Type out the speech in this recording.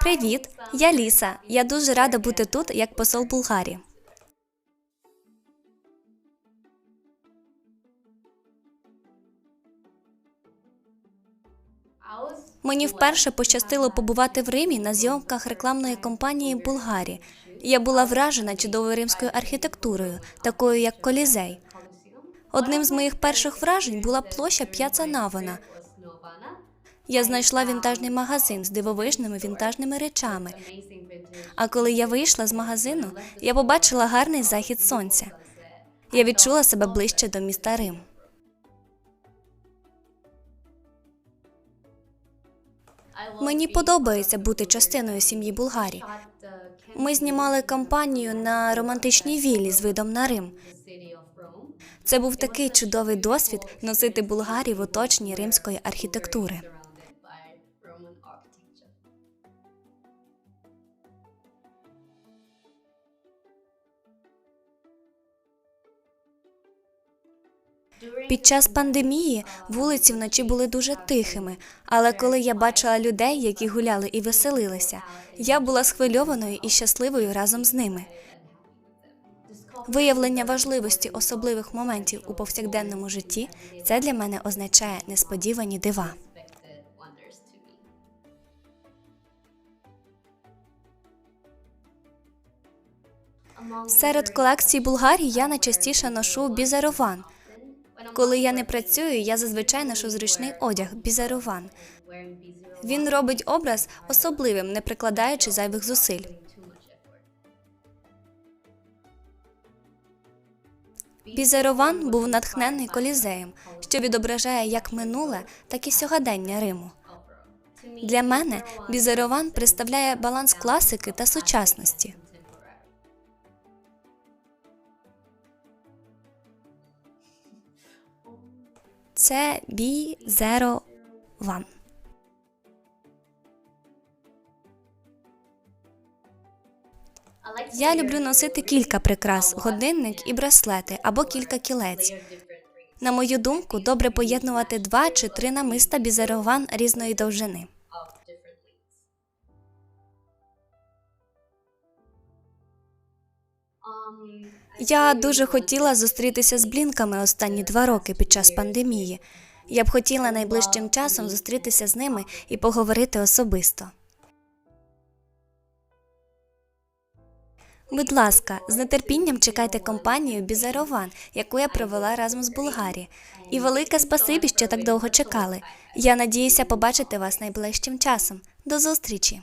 Привіт, я Ліса. Я дуже рада бути тут як посол Булгарії. Мені вперше пощастило побувати в Римі на зйомках рекламної кампанії Булгарі. Я була вражена чудовою римською архітектурою, такою як Колізей. Одним з моїх перших вражень була площа П'яца Навона. Я знайшла вінтажний магазин з дивовижними вінтажними речами. А коли я вийшла з магазину, я побачила гарний захід сонця. Я відчула себе ближче до міста Рим. Мені подобається бути частиною сім'ї Булгарі. Ми знімали кампанію на романтичній віллі з видом на Рим. Це був такий чудовий досвід носити Булгарі в оточенні римської архітектури. Під час пандемії вулиці вночі були дуже тихими, але коли я бачила людей, які гуляли і веселилися, я була схвильованою і щасливою разом з ними. Виявлення важливості особливих моментів у повсякденному житті це для мене означає несподівані дива. Серед колекцій Булгарії я найчастіше ношу бізарован. Коли я не працюю, я зазвичай ношу зручний одяг бізарован. Він робить образ особливим, не прикладаючи зайвих зусиль. Бізарован був натхнений колізеєм, що відображає як минуле, так і сьогодення Риму. Для мене бізарован представляє баланс класики та сучасності. Це бізарован. Я люблю носити кілька прикрас: годинник і браслети або кілька кілець. На мою думку, добре поєднувати два чи три намиста бізерован різної довжини. Я дуже хотіла зустрітися з блінками останні два роки під час пандемії. Я б хотіла найближчим часом зустрітися з ними і поговорити особисто. Будь ласка, з нетерпінням чекайте компанію Бізарован, яку я провела разом з Булгарі. І велике спасибі, що так довго чекали. Я надіюся побачити вас найближчим часом. До зустрічі!